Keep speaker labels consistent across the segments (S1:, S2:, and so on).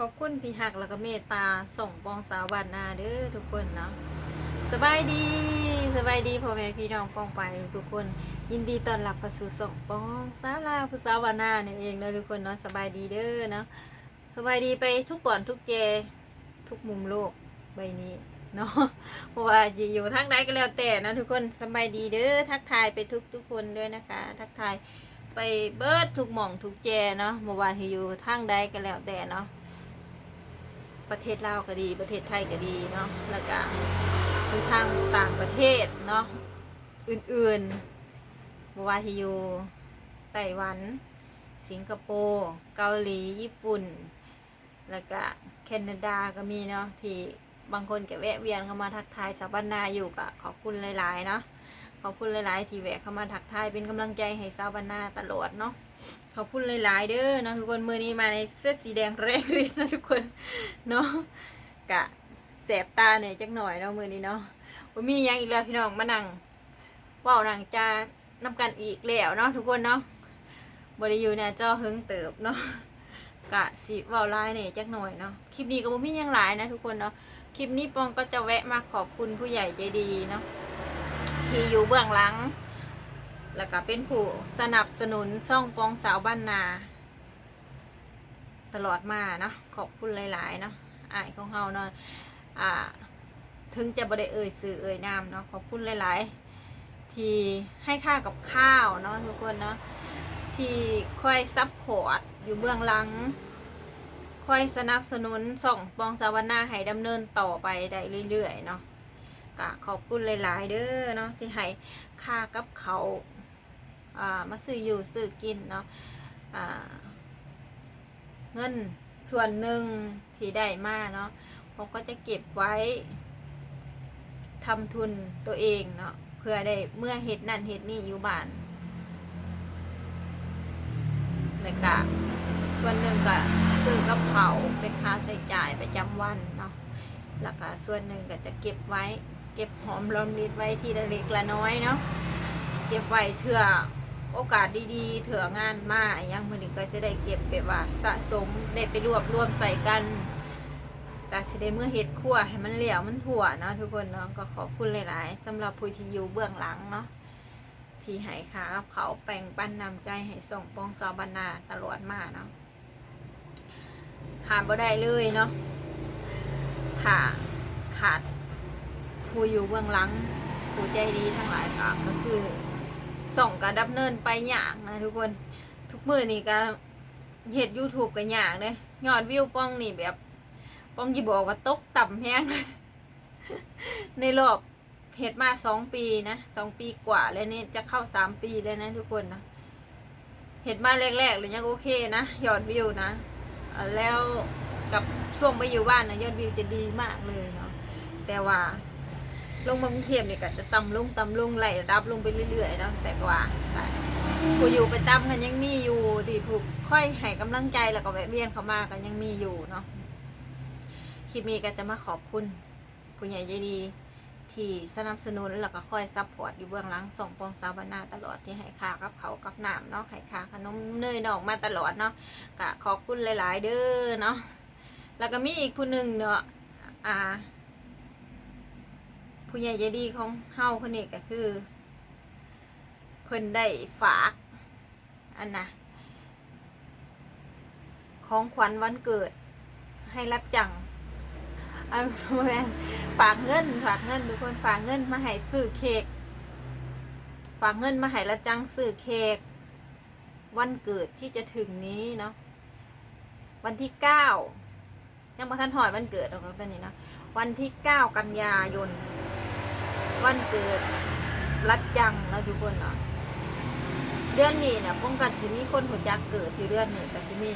S1: ขอบคุณที่หักแล้วก็เมตตาส่งปองสาวบ้านนาเด้อทุกคนเนาะสบายดีสบายดีพ่อแม่พี่น้องปองไปทุกคน ยินดีต้อนรับเข้าสู่ส่งปองสาวลาวผู้สาวบ้านนาเนี่ยเองเนาะทุกคนเนาะสบายดีเด้อเนาะสบายดีไปทุกบ่อนทุกแกทุกมุมโลกใบนี้เนาะเพราะว่าอยู่ทางใดก็แล้วแต่นะทุกคนสบายดีเด้อทักทายไปทุกทุกคนด้วยนะคะ ทักทายไปเบิร์ดทุกหม่องทุกแจเนาะเมื่อวานที่อยู่ทางใดก็แล้วแต่เนาะ ประเทศลาวก็ดี ประเทศไทยก็ดีเนาะแล้วก็คือทางต่างประเทศเนาะอื่นๆบว่าที่อยู่ไต้หวัน สิงคโปร์เกาหลีญี่ปุ่น แล้วก็แคนาดาก็มีเนาะที่บางคนก็แวะเวียนเข้ามาทักทายสาวบ้านนาอยู่ก็ขอบคุณหลายๆเนาะขอบคุณหลายๆที่แวะเข้ามาทักทายเป็นกำลังใจให้สาวบ้านนาตลอดเนาะ ขอบคุณหลายๆเด้อเนาะทุกคนมือนี้มาในเสื้อสีแดงแรงฤทธิ์นะทุกคนเนาะกะแสบตาเนี่ยจักหน่อยเนาะมือนี้เนาะว่ามียังอีกแล้วพี่น้องมานั่งว้าวนั่งจานำกันอีกแล้วเนาะทุกคนเนาะบริยูเนี่ยจอหึงเติบเนาะกะสิว้าไลายเนี่ยจักหน่อยเนาะคลิปนี้ก็บ่มียังหลายนะทุกคนเนาะคลิปนี้ปองก็จะแวะมาขอบคุณผู้ใหญ่ใจดีเนาะที่อยู่เบื้องหลัง แล้วก็เป็นผู้สนับสนุนซ่องปองสาวบ้านนา ตลอดมาเนาะขอบคุณหลาย ๆ เนาะอายของเฮาเนาะอ่า ถึงจะบ่ได้เอ่ยสื่อเอ่ยนามเนาะขอบคุณหลาย ๆ ที่ให้ค่ากับข้าวเนาะทุกคนเนาะที่คอยซัพพอร์ตอยู่เบื้องหลังคอยสนับสนุนส่องปองสาวนาให้ดำเนินต่อไปได้เรื่อย ๆ เนาะก็ขอบคุณหลาย ๆ เด้อเนาะที่ให้ค่ากับเขา มาซื้ออยู่ซื้อกินเนาะเงินส่วนหนึ่งที่ได้มาเนาะผมก็จะเก็บไว้ทำทุนตัวเองเนาะเพื่อได้เมื่อเห็ดนั่นเห็ดนี่อยู่บ้านแล้วก็ส่วนหนึ่งก็ซื้อกับเขาเป็นค่าใช้จ่ายประจำวันเนาะแล้วก็ส่วนหนึ่งก็จะเก็บไว้ เก็บหอมรอมริบไว้ทีละเล็กละน้อยเนาะเก็บไว้เถื่อ โอกาสดีๆ เถื่องานมาอหยังมือนี้ก็จะได้เก็บแบบว่าสะสมได้ไปรวบรวมใส่กันแต่สิได้เมื่อเฮ็ดคั่วให้มันเหลียวมันถั่วเนาะทุกคนเนาะก็ขอบคุณหลายๆสำหรับผู้ที่อยู่เบื้องหลังเนาะที่ให้ขาเขาแป่งปั้นนำใจให้ส่งปองสาวบรรณาตลอดมาเนาะขาดบ่ได้เลยเนาะถ้าขาดผู้อยู่เบื้องหลังผู้ใจดีทั้งหลายก็คือ ส่งการดับเนินไปอย่างนะทุกคนทุกมือนี่ก็เห็ดยูทูบกันอย่างเลยยอดวิวป้องนี่แบบ ป้องจีบอกว่าตกต่ำแห้งในรอบเห็ดมาสองปีนะสองปีกว่าแล้วนี่จะเข้าสามปีแล้วนะทุกคนนะเห็ดมาแรกๆเลยยังโอเคนะยอดวิวนะแล้วกับช่วงไปอยู่บ้านนะยอดวิวจะดีมากเลยเนาะแต่ว่า ลงมากรุงเทพเนี่ยก็จะต่ำลงต่ำลงไหลระดับลงไปเรื่อยๆเนาะแต่กว่าผู้อยู่ไประจำกันยังมีอยู่ที่ผูกค่อยให้กำลังใจแล้วก็แวะเวียนเขามากันยังมีอยู่เนาะคลิปนี้ก็จะมาขอบคุณผู้ใหญ่ใจดีที่สนับสนุนแล้วก็คอยซัพพอร์ตอยู่เบื้องหลังส่งปองสาวบรรณาตลอดที่ให้ค่ากับเขากับน้ำเนาะให้ค่าขนมเนยนอกมาตลอดเนาะก็ขอบคุณหลาย ๆ เด้อเนาะแล้วก็มีอีกผู้หนึ่งเนาะอ่า ผู้ใหญ่ใจดีของเฮาคนนี้ก็คือ เพิ่นได้ฝากอันนะของขวัญวันเกิด ให้รับจังอันแมนฝากเงินฝากเงินทุกคนฝากเงินมาให้ซื้อเค้กฝากเงินมาให้รับจังซื้อเค้กวันเกิดที่จะถึงนี้เนาะวันที่เก้ายังมาทันหอดวันเกิดของเราตอนนี้เนาะวันที่เก้ากันยายน วันเกิด รัดจังเราทุกคนเนาะเดือนนี้เนี่ยป้องกันสิมีคนหัวจักเกิดอยู่เดือนนี้กับสิมี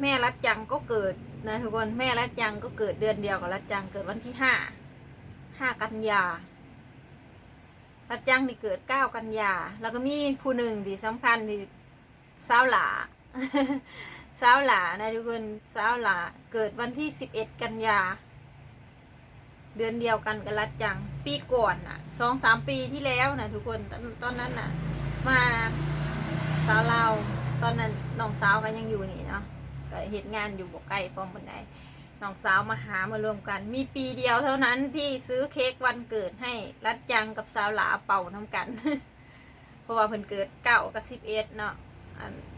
S1: แม่รัดจังก็เกิดนะทุกคนแม่รัดจังก็เกิดเดือนเดียวกับรัดจังเกิดวันที่ห้าห้ากันยารัดจังนี่เกิดเก้ากันยาแล้วก็มีผู้หนึ่งที่สำคัญที่สาวหลาสาวหลานะทุกคนสาวหลาเกิดวันที่สิบเอ็ดกันยา เดือนเดียวกันกับรัดจัง ปีก่อนน่ะสองสามปีที่แล้วนะทุกคนตอนตอนนั้นน่ะ มาสาวเราตอนนั้นน้องสาวกันยังอยู่นี่เนาะเหตุงานอยู่บ่ใกล้ป้อมบันไดน้องสาวมาหามารวมกัน มีปีเดียวเท่านั้นที่ซื้อเค้กวันเกิดให้รัดจังกับสาวหลาเป่าน้ำกัน เพราะว่าเพิ่นเกิดเก้ากับสิบเอ็ดเนาะ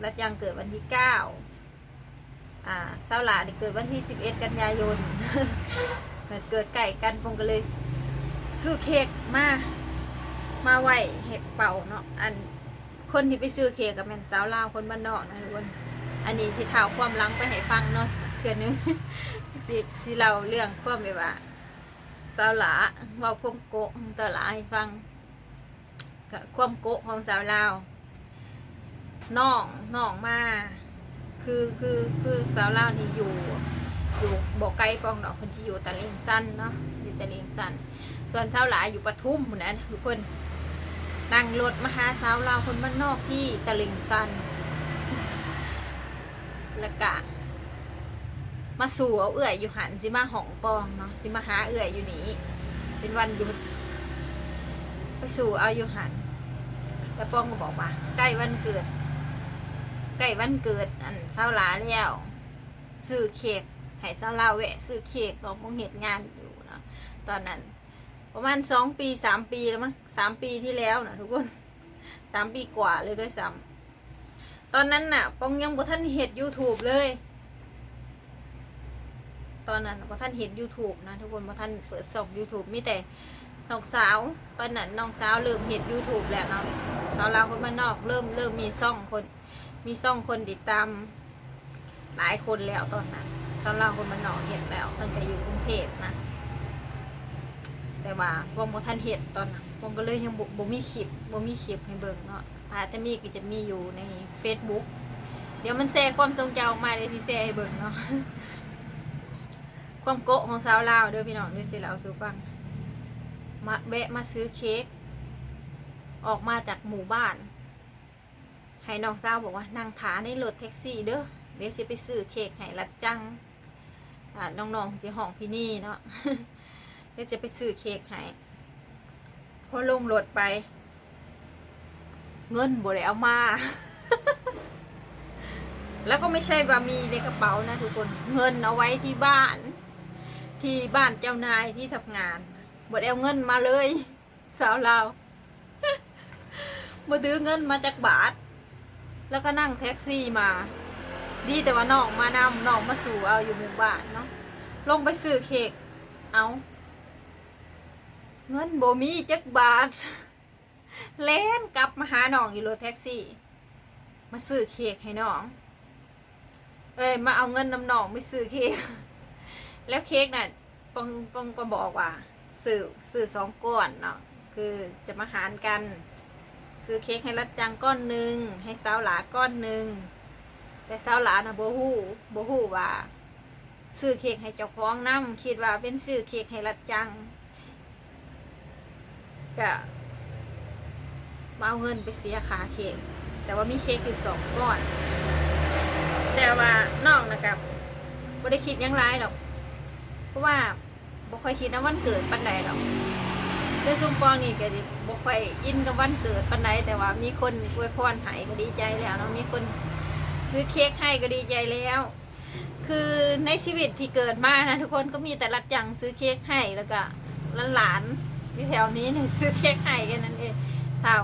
S1: รัดจังเกิดวันที่เก้าอ่าสาวหลาเกิดวันที่สิบเอ็ดกันยายน เพิ่นเกิดใกล้กันผมก็เลยซื้อเค้กมา มาไหวเห็ดเป่าเนาะอันคนที่ไปซื้อเค้กกับแม่นสาวลาวคนบ้านนอกนะทุกคนอันนี้ที่เท้าความลังไปให้ฟังเนาะเทื่อนึงสิสิเราเรื่องความแบบว่าสาวหลาเว่าความโกะของตาวหลาให้ฟังกับความโกะของสาวลาวน้องน้องมาคือคือคือสาวลาวนี่อยู่ อยู่บ่อไกลปองดอกคนที่อยู่ตะลิงสั้นเนาะอยู่ตะลิงสั้นส่วนเท้าหลายอยู่ปทุมนะทุกคนนั่งรถมาหาสาวลาวคนบ้านนอกที่ตะลิงซันล้วกะ มาสู่เอาเอื่อยอยู่หันสิมาหองปองเนาะสิมาหาเอื่อยอยู่นี้เป็นวันหยุดไปสู่เอาอยู่หันแล้วปองก็บอกว่าใกล้วันเกิดใกล้วันเกิดอันเศร้าหลาแล้วซื้อเค้ก ให้เศร้าลาวแวะซื้อเค้กเราคงเหตุงานอยู่เนาะตอนนั้น ประมาณสองปีสามปีแล้วมั้งสามปีที่แล้วนะทุกคนสามปีกว่าเลยด้วยซ้ำตอนนั้นน่ะปองยังบ่ท่านเห็ด YouTube เลย ตอนนั้นบ่ท่านเห็น YouTube นะทุกคนบ่ท่านเปิดส่อง YouTube มีแต่น้องสาวตอนนั้นน้องสาวเริ่มเห็ด YouTube แล้วเนาะสาวลาวคนบ้านนอกเริ่มเริ่มมีซ่องคน มีซ่องคนติดตามหลายคนแล้วตอนนั้น สาวลาวคนบ้านนอกเห็นแล้วตั้งแต่อยู่กรุงเทพนะ แต่ว่าบ่บ่ทันเห็ดตอนนั้นผมก็เลยยังบ่บ่มีคลิปบ่มีคลิปให้เบิ่งเนาะถ้าจะมีก็จะมีอยู่ใน Facebook เดี๋ยวมันแชร์ความทรงจำออกมาเดี๋ยวสิแชร์ให้เบิ่งเนาะความโกะของสาวลาวเด้อพี่น้องเด้อสิเราสู่ฟังมาแวะมาซื้อเค้กออกมาจากหมู่บ้าน ให้น้องสาวบอกว่านั่งถาในรถแท็กซี่เด้อเดี๋ยวสิไปซื้อเค้กให้รัดจัง น้องๆสิห้องพี่นี่เนาะเดี๋ยวจะไปซื้อเค้กให้พอลงรถไป เงินบ่ได้เอามา แล้วก็ไม่ใช่ว่ามีในกระเป๋านะทุกคนเงินเอาไว้ที่บ้าน ที่บ้านเจ้านายที่ทำงานบ่ได้เอาเงินมาเลย สาวเราบ่ดื้อเงินมาจากบาท แล้วก็นั่งแท็กซี่มา ดีแต่ว่าน้องมานำน้องมาสู่เอาอยู่หมู่บ้านเนาะลงไปซื้อเค้กเอา เงินโบมีจักบาทแล่นกลับมาหาน้องอยู่รถแท็กซี่ มาซื้อเค้กให้น้อง เอ้ยมาเอาเงินนำน้องไปซื้อเค้กแล้วเค้กน่ะปองปองก็บอกว่าซื้อซื้อสองก้อนเนาะคือจะมาหารกัน ซื้อเค้กให้รัดจังก้อนหนึ่งให้สาวหลาก้อนหนึ่ง แต่สาวหลานะโบฮู้โบฮู้ว่าซื้อเค้กให้เจ้าของนำคิดว่าเป็นซื้อเค้กให้รัดจังก็มาเอาเงินไปเสียค่าเค้กแต่ว่ามีเค้กอยู่สองก้อน แต่ว่าน้องนะครับบ่ได้คิดยังไรหรอก เพราะว่าบ่ค่อยคิดนะวันเกิดปันใดหรอกด้วยซุมปองนี่ก็ดิบ่ค่อยอินกับวันเกิดปันใดแต่ว่ามีคนอวยพรให้ก็ดีใจแล้วเนาะมีคน ซื้อเค้กให้ก็ดีใจแล้ว คือในชีวิตที่เกิดมานะทุกคนก็มีแต่รัดจังซื้อเค้กให้แล้วก็หลานๆที่แถวนี้เนี่ยซื้อเค้กให้แค่นั้นเองถ้า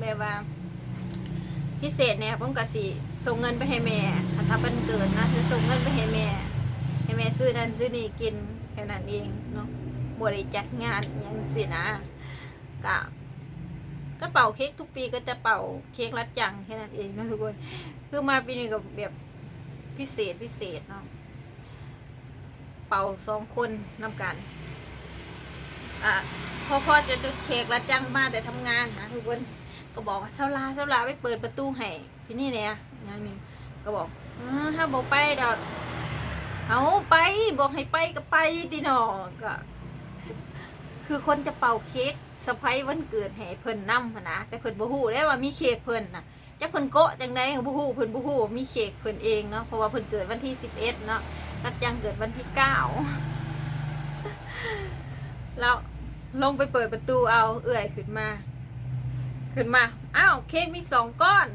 S1: แบบว่า พิเศษเนี่ยผมก็สิส่งเงินไปให้แม่ถ้าเป็นเกิดนะจะส่งเงินไปให้แม่ให้แม่ซื้อนั่นซื้อนี่กินแค่นั้นเองเนาะบริจัดงานอย่างสินะกะก็เป่าเค้กทุกปีก็จะเป่าเค้กรัดจังแค่นั้นเองนะทุกคน คือมาปีนี้ก็แบบพิเศษพิเศษเนาะเป่าสองคนนำกันอะพ่อพ่อจะจุดเค้กรัดจังมาแต่ทำงานนะทุกคนก็บอกว่าเช้าลาเช้าลาไปเปิดประตูให้พี่นี่เนี่ยอย่างนี้ก็บอกออถ้าบอกไปดอกเอาไปบอกให้ไปก็ไปติหนอก็คือคนจะเป่าเค้กสะพายวันเกิดให้เพิ่นนำหั้นนะแต่เพิ่นบ่ฮู้ได้ว่ามีเค้กเพิ่นน่ะ จักเพิ่นโกะจังได๋บ่ฮู้เพิ่นบ่ฮู้มีเค้กเพิ่นเองเนาะเพราะว่าเพิ่นเกิดวันที่11เนาะรัดจังเกิดวันที่9แล้วลงไปเปิดประตูเอาเอื่อยขึ้นมา ขึ้นมาอ้าวเค้กมีสองก้อน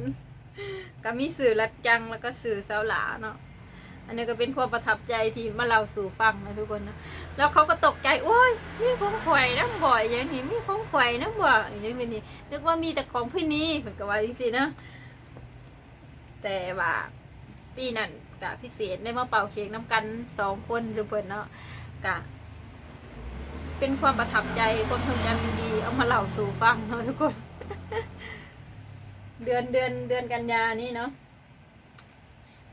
S1: ก็มีสื่อรัดจังแล้วก็สื่อสาหลาเนาะอันนี้ก็เป็นความประทับใจที่มาเล่าสู่ฟังนะทุกคนนะแล้วเขาก็ตกใจโอ้ยมีของข่อยน้ำบ่อยอย่างนี้มีของข่อยน้ำบ่อยอย่างนี้นี่นึกว่ามีแต่ของพี่นี้เหมือนกับว่าจริงๆนะ แต่ว่าปีนั้นกะพิเศษได้มาเป่าเค้กน้ำกันสองคนทุกคนเนาะกะ เป็นความประทับใจความทรงจำดีๆเอามาเล่าสู่ฟังเนาะทุกคน เดือนเดือนเดือนกันยานี่เนาะ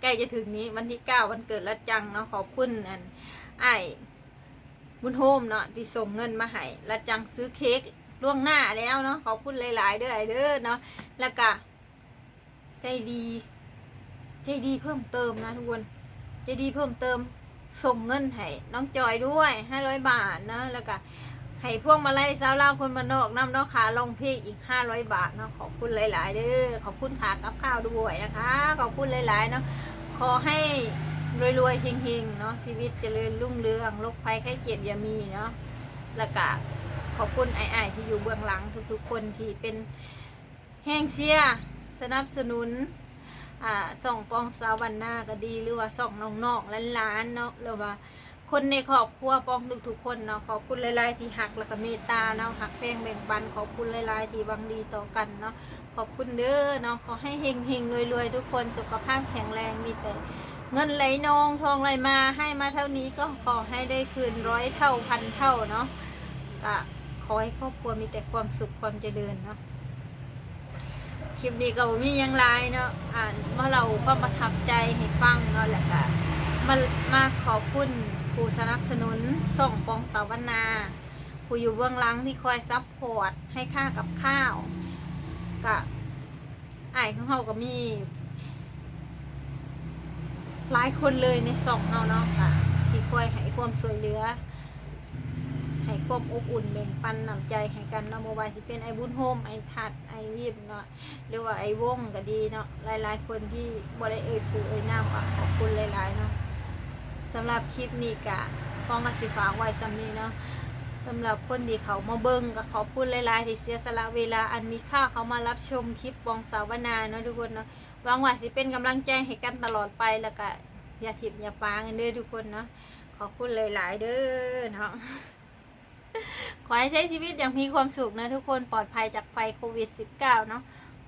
S1: ใกล้จะถึงนี้วันที่เก้าวันเกิดละจังเนาะขอบคุณอันไอ้บุญโฮมเนาะที่ส่งเงินมาให้ละจังซื้อเค้กล่วงหน้าแล้วเนาะขอบคุณหลาย ๆเด้อเด้อเนาะแล้วก็ใจดี ใจดีเพิ่มเติมนะทุกคนใจดีเพิ่มเติมส่งเงินให้น้องจอยด้วยห้าร้อยบาทนะแล้วก็ให้พวกมาไล่สาวเล่าวคนมานอกน้ำนาะขาลงเพลงอีกห้าร้อยบาทเนาะขอบคุณหลาย ๆ เด้อขอบคุณขากับข้าวด้วยนะคะ ขอบคุณหลาย ๆ เนาะขอให้รวยๆเฮงๆเนาะชีวิตจเจริญรุ่งเรืองโรคภัยไข้เจ็บอย่ามีเนาะแล้วก็ขอบคุณไอ้ๆที่อยู่เบื้องหลังทุกๆคนที่เป็นแห้งเชียร์สนับสนุน อ่าส่องปองสาววันหน้าก็ดีหรือว่าส่องน้องๆล้านๆเนาะหรือว่าคนในครอบครัวปองทุกๆคนเนาะขอบคุณหลายๆที่หักแล้วก็เมตตาเนาะหักแพงแบ่งปันขอบคุณหลายๆที่วังดีต่อกันเนาะขอบคุณเด้อเนาะขอให้เฮงเฮงรวยๆทุกคนสุขภาพแข็งแรงมีแต่เงินไหลนองทองไหลมาให้มาเท่านี้ก็ขอให้ได้คืนร้อยเท่าพันเท่าเนาะก็ขอให้ครอบครัวมีแต่ความสุขความเจริญเนาะ ลิปนี้ก็บ่มียังไรเนาะอ่านว่าเราก็มาทับใจให้ฟังเนาะแหละก็มามาขอบคุณผู้สนับสนุนส่งปองสาวนาผู้อยู่เบื้องหลังที่คอยซัพพอร์ตให้ค่ากับข้าวก็อ้ของเฮาก็มี หลายคนเลยในสองเฮาเนาะค่ะที่คอยให้ความช่วยเหลือ ให้ความอบอุ่นแบ่งปันน้ำใจให้กันเนาะโมบายที่เป็นไอบุญโฮมไอทัดไอวีบเนาะหรือว่าไอวงก็ดีเนาะหลายๆ คนที่บริเอ่ยสื่อเอ่ยนามก็ขอบคุณหลายๆเนาะสำหรับคลิปนี้กะฟองกสิฝากไว้สำนี้เนาะสำหรับคนที่เขามาเบิ้งก็ขอบคุณหลายๆที่เสียสละเวลาอันมีค่าเขามารับชมคลิปบองสาวนาเนาะทุกคนเนาะหวังว่าสิเป็นกำลังใจให้กันตลอดไปแล้วก็อย่าทิบอย่าปากันเด้อทุกคนเนาะขอบคุณหลาย ๆ เด้อเนาะ ขอให้ใช้ชีวิตอย่างมีความสุขนะทุกคนปลอดภัยจากภัยโควิด -19 เนาะ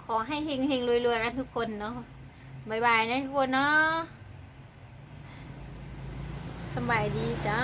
S1: ขอให้เฮงเฮงรวยๆกันทุกคนเนาะบายบายนะทุกคนเนาะสบายดีจ้า